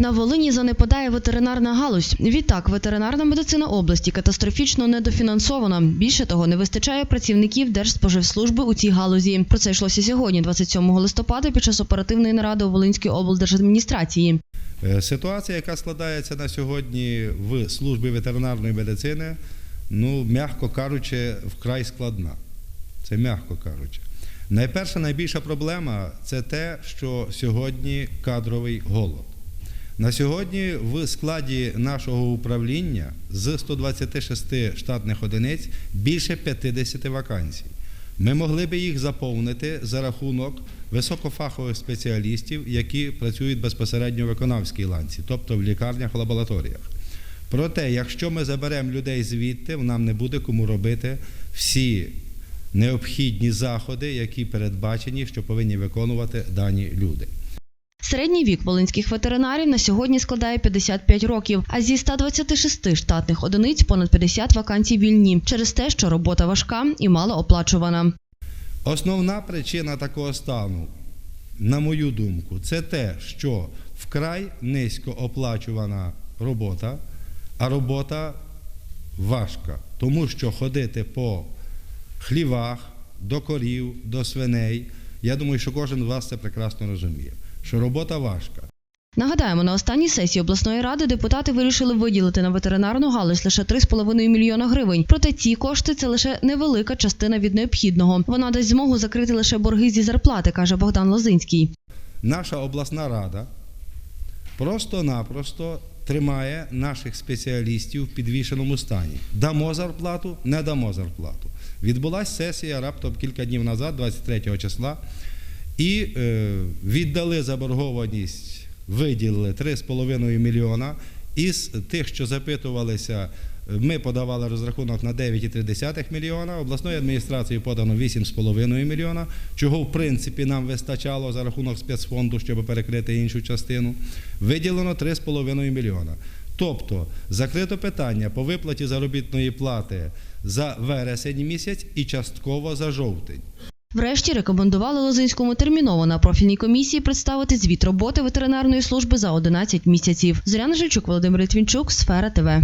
На Волині занепадає ветеринарна галузь. Відтак, ветеринарна медицина області катастрофічно недофінансована. Більше того, не вистачає працівників Держспоживслужби у цій галузі. Про це йшлося сьогодні, 27 листопада, під час оперативної наради у Волинській облдержадміністрації. Е, Ситуація, яка складається на сьогодні в службі ветеринарної медицини, ну, м'яко кажучи, вкрай складна. Це м'яко кажучи. Найперша найбільша проблема це те, що сьогодні кадровий голод. На сьогодні в складі нашого управління з 126 штатних одиниць більше 50 вакансій. Ми могли би їх заповнити за рахунок високофахових спеціалістів, які працюють безпосередньо в виконавській ланці, тобто в лікарнях, лабораторіях. Проте, якщо ми заберемо людей звідти, нам не буде кому робити всі необхідні заходи, які передбачені, що повинні виконувати дані люди. Середній вік волинських ветеринарів на сьогодні складає 55 років, а зі 126 штатних одиниць понад 50 вакансій вільні через те, що робота важка і мало оплачувана. Основна причина такого стану, на мою думку, це те, що вкрай низько оплачувана робота, а робота важка, тому що ходити по хлівах, до корів, до свиней. Я думаю, що кожен з вас це прекрасно розуміє, що робота важка. Нагадаємо, на останній сесії обласної ради депутати вирішили виділити на ветеринарну галузь лише 3,5 мільйона гривень. Проте ці кошти це лише невелика частина від необхідного. Вона дасть змогу закрити лише борги зі зарплати, каже Богдан Лозинський. Наша обласна рада просто-напросто тримає наших спеціалістів в підвішеному стані. Дамо зарплату, не дамо зарплату. Відбулася сесія раптом кілька днів назад, 23 числа, і е, віддали заборгованість, виділили 3,5 мільйона. Із тих, що запитувалися, ми подавали розрахунок на 9,3 мільйона, обласною адміністрацією подано 8,5 мільйона, чого в принципі нам вистачало за рахунок спецфонду, щоб перекрити іншу частину. Виділено 3,5 мільйона. Тобто закрито питання по виплаті заробітної плати за вересень місяць і частково за жовтень. Врешті рекомендували Лозинському терміново на профільній комісії представити звіт роботи ветеринарної служби за 11 місяців. Зоряна Жильчук, Володимир Літвінчук, Сфера ТВ.